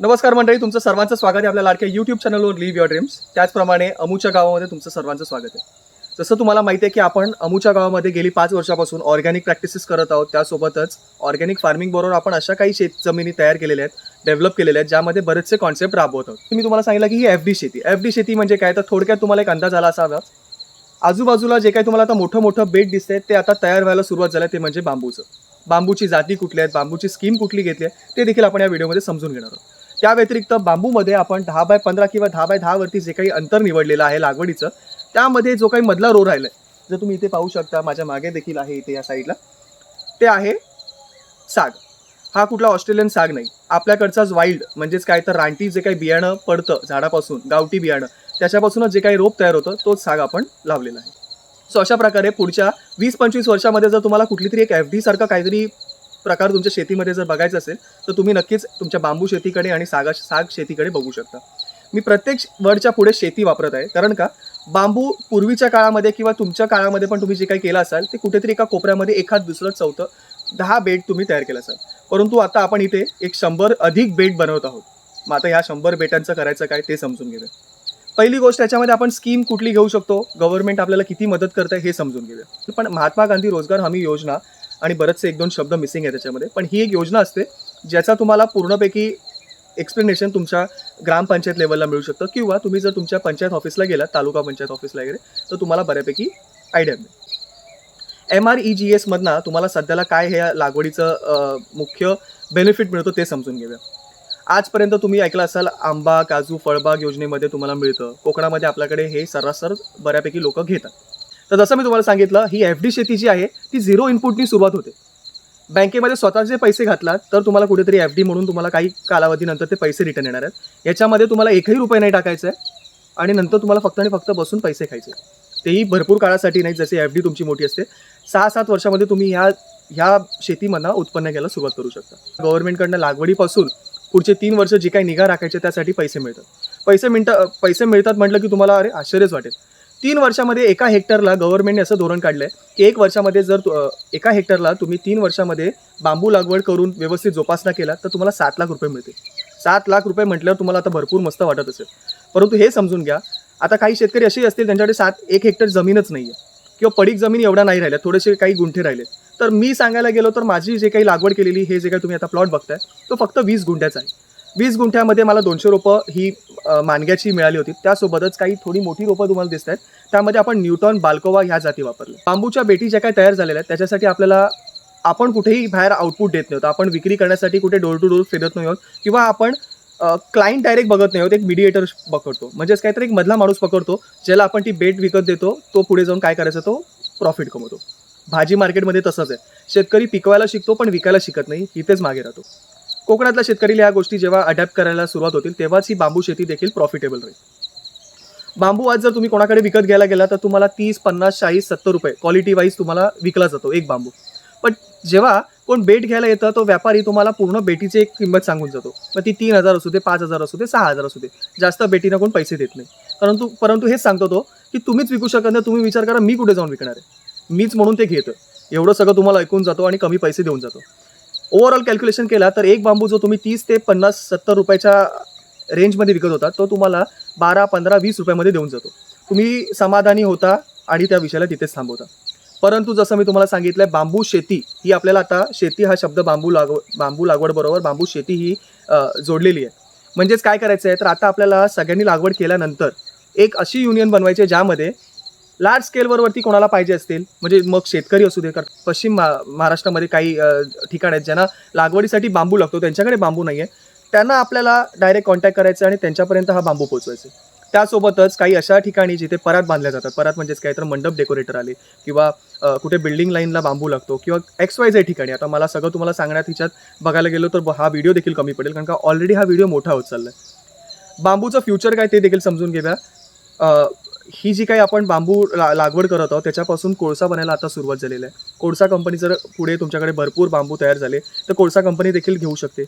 नमस्कार मंडळी तुमचं सर्वांचं स्वागत आहे आपल्या लाडक्या युट्यूब चॅनलवर लिव्ह युअर ड्रीम्स त्याचप्रमाणे अमूच्या गावामध्ये तुमचं सर्वांचं स्वागत आहे. जसं तुम्हाला माहिती आहे की आपण अमूच्या गावामध्ये गेली पाच वर्षापासून ऑर्गॅनिक प्रॅक्टिसेस करत आहोत. त्यासोबतच ऑर्गॅनिक फार्मिंग बरोबर आपण अशा काही शेत जमिनी तयार केलेल्या आहेत डेव्हलप केलेल्या आहेत ज्यामध्ये बरेचसे कॉन्सेप्ट राबवत आहोत. मी तुम्हाला सांगितलं की ही एफ डी शेती. एफ डी शेती म्हणजे काय? तर थोडक्यात तुम्हाला एक अंदाज आला असावा. आजूबाजूला जे काही तुम्हाला आता मोठं मोठं बेट दिसतंय ते आता तयार व्हायला सुरुवात झालं ते म्हणजे बांबूचं. बांबूची जाती कुठल्या आहेत? बांबूची स्कीम कुठली घेतली आहे? ते देखील आपण या व्हिडिओमध्ये समजून घेणार आहोत. त्या व्यतिरिक्त बांबूमध्ये आपण दहा बाय पंधरा किंवा दहा बाय दहावरती जे काही अंतर निवडलेलं आहे लागवडीचं त्यामध्ये जो काही मधला रो आहे जर तुम्ही इथे पाहू शकता माझ्या मागे देखील आहे इथे या साईडला ते आहे साग. हा कुठला ऑस्ट्रेलियन साग नाही. आपल्याकडचाच वाईल्ड म्हणजेच काय तर रानटी जे काही बियाणं पडतं झाडापासून गावठी बियाणं त्याच्यापासूनच जे काही रोप तयार होतं तोच साग आपण लावलेला आहे. सो अशा प्रकारे पुढच्या वीस पंचवीस वर्षामध्ये जर तुम्हाला कुठली तरी एक एफ डीसारखं काहीतरी प्रकार तुमच्या शेतीमध्ये जर बघायचं असेल तर तुम्ही नक्कीच तुमच्या बांबू शेतीकडे आणि सागा साग शेतीकडे बघू शकता. मी प्रत्येक वर्डच्या पुढे शेती वापरत आहे. कारण का? बांबू पूर्वीच्या काळामध्ये किंवा तुमच्या काळामध्ये पण तुम्ही जे काही केलं असाल ते कुठेतरी एका कोपऱ्यामध्ये एखाद दुसरं चौथं दहा बेड तुम्ही तयार केलं असाल. परंतु आता आपण इथे एक शंभर अधिक बेड बनवत आहोत. मग आता ह्या शंभर बेटांचं करायचं काय ते समजून घेऊया. पहिली गोष्ट याच्यामध्ये आपण स्कीम कुठली घेऊ शकतो? गव्हर्नमेंट आपल्याला किती मदत करते हे समजून घेऊया. पण महात्मा गांधी रोजगार हमी योजना आणि बरेचसे एक दोन शब्द मिसिंग आहे त्याच्यामध्ये. पण ही एक योजना असते ज्याचा तुम्हाला पूर्णपैकी एक्सप्लेनेशन तुमच्या ग्रामपंचायत लेवलला मिळू शकतं. किंवा तुम्ही जर तुमच्या पंचायत ऑफिसला गेलात तालुका पंचायत ऑफिसला वगैरे तर तुम्हाला बऱ्यापैकी आयडिया मिळेल. एम आर ई जी एसमधनं तुम्हाला सध्याला काय हे लागवडीचं मुख्य बेनिफिट मिळतो ते समजून घेऊया. आजपर्यंत तुम्ही ऐकलं असाल आंबा काजू फळबाग योजनेमध्ये तुम्हाला मिळतं. कोकणामध्ये आपल्याकडे हे सर्रासर बऱ्यापैकी लोक घेतात. तर जसं मी तुम्हाला सांगितलं ही एफ डी शेती जी आहे ती झिरो इनपुटनी सुरुवात होते. बँकेमध्ये स्वतःचे पैसे घातलात तर तुम्हाला कुठेतरी एफ डी म्हणून तुम्हाला काही कालावधीनंतर ते पैसे रिटर्न येणार आहेत. याच्यामध्ये तुम्हाला एकही रुपये नाही टाकायचं आहे आणि नंतर तुम्हाला फक्त आणि फक्त बसून पैसे खायचे. तेही भरपूर काळासाठी नाही जसे एफ डी तुमची मोठी असते. सहा सात वर्षामध्ये तुम्ही ह्या ह्या शेतीमधनं उत्पन्न घ्यायला सुरुवात करू शकता. गव्हर्नमेंटकडनं लागवडीपासून पुढचे तीन वर्ष जे काही निगा राखायचे त्यासाठी पैसे मिळतात. पैसे मिळतात पैसे मिळतात म्हटलं की तुम्हाला अरे आश्चर्यच वाटेल. तीन वर्षामध्ये एका हेक्टरला गव्हर्नमेंटने असं धोरण काढलंय की एक वर्षामध्ये जर एका हेक्टरला तुम्ही तीन वर्षामध्ये बांबू लागवड करून व्यवस्थित जोपासना केला तर तुम्हाला सात लाख रुपये मिळतील. सात लाख रुपये म्हटल्यावर तुम्हाला आता भरपूर मस्त वाटत असेल. परंतु हे समजून घ्या आता काही शेतकरी असेही असतील त्यांच्याकडे सात एक हेक्टर जमीनच नाही आहे किंवा पडीक जमीन एवढा नाही राहिल्या थोडेसे काही गुंठे राहिले. तर मी सांगायला गेलो तर माझी जे काही लागवड केलेली हे जे काही तुम्ही आता प्लॉट बघताय तो फक्त वीस गुंठ्याचा आहे. वीस गुंठ्यामध्ये मला दोनशे रोपं ही मानग्याची मिळाली होती. त्यासोबतच काही थोडी मोठी रोपं तुम्हाला दिसत आहेत. त्यामध्ये आपण न्यूटॉन बाल्कोवा ह्या जाती वापरल्या बांबूच्या बेटी ज्या काही तयार झालेल्या आहेत त्याच्यासाठी आपल्याला आपण कुठेही बाहेर आउटपुट देत नव्हतो आपण विक्री करण्यासाठी कुठे डोर टू डोर फिरत नाही आहोत किंवा आपण क्लायंट डायरेक्ट बघत नाही आहोत एक मिडिएटर पकडतो. म्हणजेच काहीतरी एक मधला माणूस पकडतो ज्याला आपण ती बेट विकत देतो तो पुढे जाऊन काय करायचा तो प्रॉफिट कमवतो. भाजी मार्केटमध्ये तसंच आहे. शेतकरी पिकवायला शिकतो पण विकायला शिकत नाही. इथेच मागे राहतो. कोकणातल्या शेतकरीला या गोष्टी जेव्हा अडॅप्ट करायला सुरुवात होतील तेव्हाच ही बांबू शेती देखील प्रॉफिटेबल राहील. बांबू आज जर तुम्ही कोणाकडे विकत घ्यायला गेला तर तुम्हाला तीस पन्नास चाळीस सत्तर रुपये क्वालिटी वाईज तुम्हाला विकला जातो एक बांबू. पण जेव्हा कोण बेट घ्यायला येतं तो व्यापारी तुम्हाला पूर्ण बेटीची एक किंमत सांगून जातो. मग ती तीन हजार असू दे पाच हजार असू दे सहा हजार असू दे जास्त बेटीनं कोण पैसे देत नाही. परंतु परंतु हेच सांगतो तो की तुम्हीच विकू शकत नाही तुम्ही विचार करा मी कुठे जाऊन विकणार आहे. मीच म्हणून ते घेतं. एवढं सगळं तुम्हाला ऐकून जातो आणि कमी पैसे देऊन जातो. ओव्हरऑल कॅल्क्युलेशन केला तर एक बांबू जो तुम्ही तीस ते पन्नास सत्तर रुपयाच्या रेंजमध्ये विकत होता तो तुम्हाला बारा पंधरा वीस रुपयामध्ये देऊन जातो. तुम्ही समाधानी होता आणि त्या विषयाला तिथेच थांबवता. परंतु जसं मी तुम्हाला सांगितलं बांबू शेती ही आपल्याला आता शेती हा शब्द बांबू लागव बांबू लागवडबरोबर बांबू शेती ही जोडलेली आहे. म्हणजेच काय करायचं आहे तर आता आपल्याला सगळ्यांनी लागवड केल्यानंतर एक अशी युनियन बनवायची आहे ज्यामध्ये लार्ज स्केलवरती कोणाला पाहिजे असतील? म्हणजे मग शेतकरी असू दे कारण पश्चिम महा महाराष्ट्रामध्ये काही ठिकाण आहेत ज्यांना लागवडीसाठी बांबू लागतो त्यांच्याकडे बांबू नाही आहे त्यांना आपल्याला डायरेक्ट कॉन्टॅक्ट करायचं आणि त्यांच्यापर्यंत हा बांबू पोचवायचा त्यासोबतच काही अशा ठिकाणी जिथे परात बांधल्या जातात परात म्हणजेच काय तर मंडप डेकोरेटर आले किंवा कुठे बिल्डिंग लाईनला बांबू लागतो किंवा एक्स वाय झेड ठिकाणी. आता मला सगळं तुम्हाला सांगण्यात हिच्यात बघायला गेलो तर हा व्हिडिओ देखील कमी पडेल कारण का ऑलरेडी हा व्हिडिओ मोठा होत चालला आहे बांबूचं फ्युचर काय ते देखील समजून घेऊया. ही जी काही आपण बांबू ला लागवड करत आहोत त्याच्यापासून कोळसा बनायला आता सुरुवात झालेली आहे. कोळसा कंपनी जर पुढे तुमच्याकडे भरपूर बांबू तयार झाले तर कोळसा कंपनी देखील घेऊ शकते.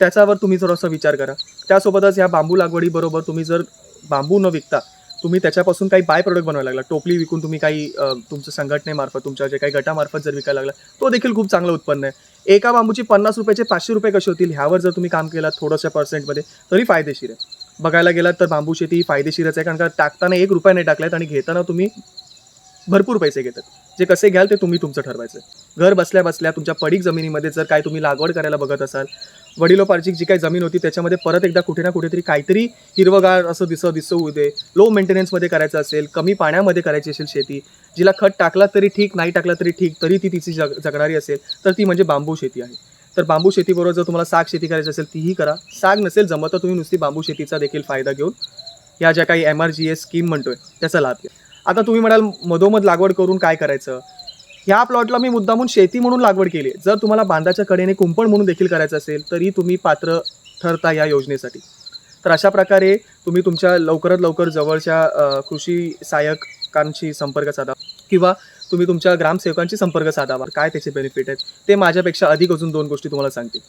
त्याच्यावर तुम्ही थोडासा विचार करा. त्यासोबतच ह्या बांबू लागवडीबरोबर तुम्ही जर बांबू न विकता तुम्ही त्याच्यापासून काही बाय प्रोडक्ट बनवायला लागला. टोपली विकून तुम्ही काही तुमच्या संघटनेमार्फत तुमच्या जे काही गटामार्फत जर विकायला लागला तो देखील खूप चांगलं उत्पन्न आहे. एका बांबूची पन्नास रुपयाचे पाचशे रुपये कसे होतील ह्यावर जर तुम्ही काम केलं थोडंसं पर्सेंटमध्ये तरी फायदेशीर आहे. बघायला गेलात तर बांबू शेती ही फायदेशीरच आहे कारण का टाकताना एक रुपया नाही टाकलायत आणि घेताना तुम्ही भरपूर पैसे घेतात. जे कसे घ्याल ते तुम्ही तुमचं ठरवायचं. घर बसल्या बसल्या तुमच्या पडीक जमिनीमध्ये जर काय तुम्ही लागवड करायला बघत असाल वडिलोपार्जिक जी काही जमीन होती त्याच्यामध्ये परत एकदा कुठे ना कुठेतरी काहीतरी हिरवगार असं दिसं दिसू दे लो मेंटेनन्समध्ये करायचं असेल कमी पाण्यामध्ये करायची असेल शेती जिला खत टाकला तरी ठीक नाही टाकला तरी ठीक तरी ती तिची जग जगणारी असेल तर ती म्हणजे बांबू शेती आहे. तर बांबू शेतीबरोबर जर तुम्हाला साग शेती करायची असेल तीही करा. साग नसेल जमत तर तुम्ही नुसती बांबू शेतीचा देखील फायदा घेऊन या ज्या काही M R G S scheme म्हणतोय त्याचा लाभ घ्या. आता तुम्ही म्हणाल मधोमध लागवड करून काय करायचं? ह्या प्लॉटला मी मुद्दामून शेती म्हणून लागवड केली आहे. जर तुम्हाला बांधाच्या कडेने कुंपण म्हणून देखील करायचं असेल तरी तुम्ही पात्र ठरता या योजनेसाठी. तर अशा प्रकारे तुम्ही तुमच्या लवकरात लवकर जवळच्या कृषी सहाय्यकांशी संपर्क साधा. किंवा तुम्ही तुमच्या ग्रामसेवकांशी संपर्क साधावा काय त्याचे बेनिफिट आहेत? ते माझ्यापेक्षा अधिक अजून दोन गोष्टी तुम्हाला सांगतील.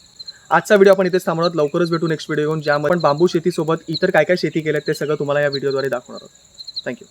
आजचा व्हिडिओ आपण इथेच थांबवणार लवकरच भेटू नेक्स्ट व्हिडिओ घेऊन ज्यामध्ये आपण बांबू शेतीसोबत इतर काय काय शेती केल्यात ते सगळं तुम्हाला या व्हिडिओद्वारे दाखवणार आहोत. थँक्यू